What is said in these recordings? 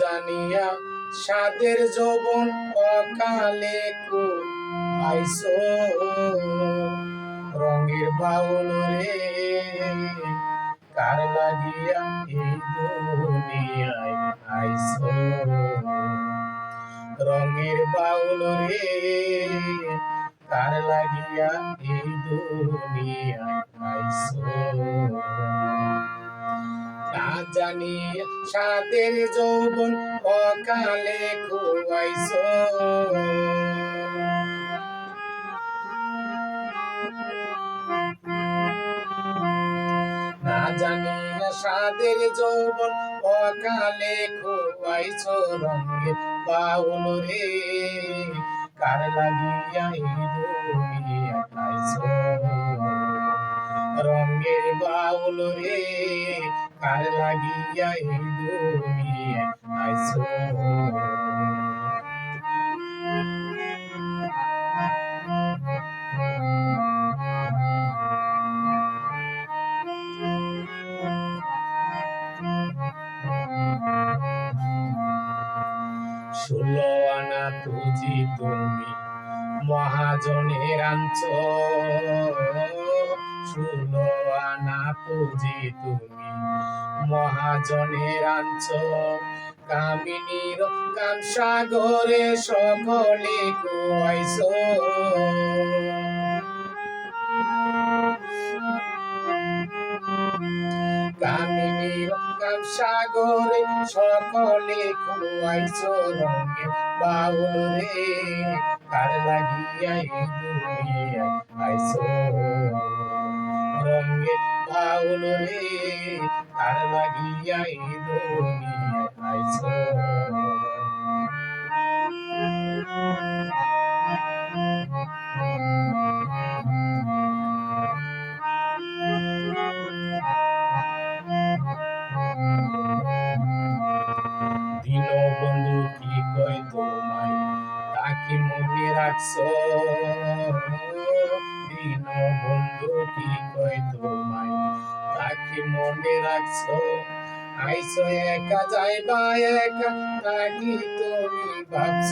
জানিয়া সাদের যৌবন অকালে কো আইসো রঙের বাউল রে, কার লাগিয়া এই দুনিয়ায় আইসো? রঙের বাউল রে, কার লাগিয়া এই দুনিয়ায় আইসো? জানি, সাদের যৌবন অকালে খুয়াইছো। না জানি, সাদের যৌবন অকালে খুয়াইছো রঙে বাউল রে। কার লাগিয়া রঙের বাউল রে কার লাগিয়া এই আনা পুঁজি তুমি মহাজনের আঞ্চ ষোলো আনা পুঁজি তুমি। মহাজনের আঞ্চ কামিনীর কাম সাগরে সকলে কুয়াইছ। কামিনীর কাম সাগরে সকলে কুয়াইছ রঙে বাউল রে। কার লাগিয়া এই দুনিয়ায় আইছো। রঙে বাউল রে কার লাগিয়া এই দুনিয়ায় আইছো দীনবন্ধু কি কয় তোমায়? তাকে মনে রাখছো? দীনবন্ধু কি কয় তোমায়? তাকে মনে রাখছো? আইসো একা, যাইবা একা তাকি তুমি ভাবছ?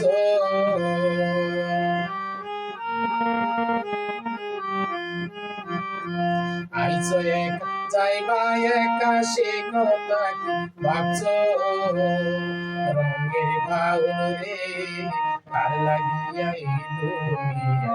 আইসো একা, যাইবা একা, সে কথা ভাবছ? রঙের বাউল রে কার লাগিয়া এই দুনিয়া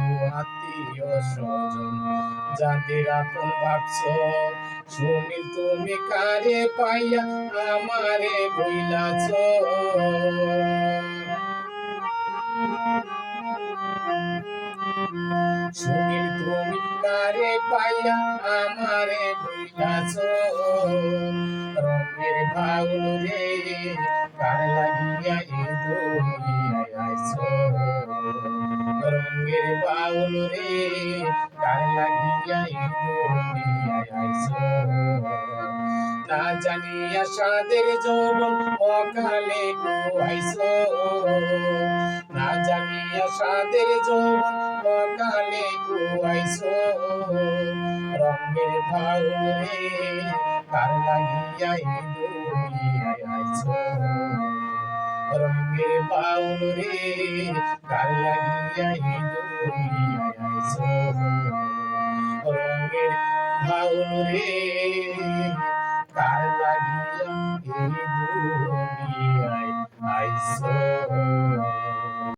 আত্মীয় স্বজন, যাদের আপন ভাবছ, সুনীল তুমি কারে পাইয়া আমারে বইলাছ? সুনীল তুমি কারে পাইয়া আমারে বইলাছ? রঙের বাউল রে, কার লাগিয়া রঙের বাউল রে কার লাগিয়া এ না জানিয়া সাদের যৌবন অকালে কুয়াইছো না জানিয়া সাদের যৌবন অকালে কুয়াইছো রঙের বাউল রে কার লাগিয়া এই দুনিয়ায় আইছো রঙের বাউল রে কার লাগিয়া এই দুনিয়ায় আইছো রঙের বাউল রে কার লাগিয়া এই দুনিয়ায়